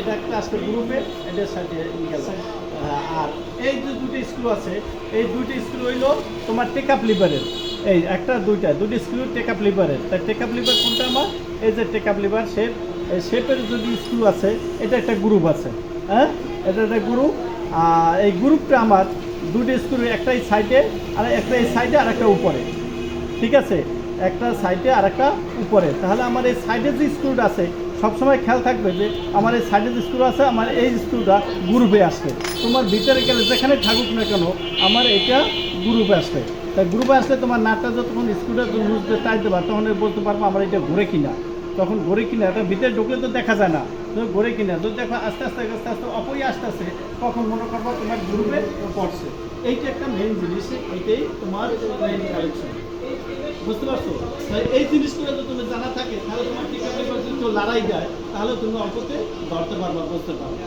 এটা একটা আসবে গ্রুপে এটার সাথে গেল। আর এই যে দুটো স্ক্রু আছে এই দুটো স্ক্রু হইল তোমার টেকআপ লিভারের এই একটা দুইটা দুটো স্ক্রু টেকআপ লিভারের তাই টেকআপ লিভার কোনটা আমার? এই যে টেকআপ লিভার শেপ এই শেপের যদি স্ক্রু আছে এটা একটা গ্রুপ আছে। হ্যাঁ? এটা একটা গ্রুপ আর এই গ্রুপটা আমার দুটি স্ক্রু একটা এই সাইডে আর একটা এই সাইডে আর একটা উপরে। ঠিক আছে? একটা সাইডে আর একটা উপরে। তাহলে আমার এই সাইডে যে স্ক্রুটা আছে সবসময় খেয়াল থাকবে যে আমার এই সাইডের স্কুল আছে, আমার এই স্কুলটা গ্রুপে আসবে। তোমার ভিতরে গেলে যেখানে থাকুক না কেন, আমার এটা গ্রুপে আসবে। তাই গ্রুপে আসলে তোমার নাটটা যতক্ষণ স্ক্রুটা লুজতে টাইট দেবা, তখন বলতে পারব আমার এটা ঘুরে কিনা। তখন ঘুরে কিনা, এটা ভিতরে ঢুকলে তো দেখা যায় না। তো ঘুরে কিনা, যদি দেখো আস্তে আস্তে আস্তে আস্তে অপই আস্তে আস্তে কখন মনে করব তোমার গ্রুপে পড়ছে। এইটা একটা মেইন জিনিস, এইটাই তোমার বুঝতে পারছ? এই জিনিসগুলো তো তুমি জানা থাকে তাহলে তোমার টিকা পেপার যদি কেউ লড়াই যায় তাহলে তুমি অল্পতে ধরতে পারবা বুঝতে পারবা।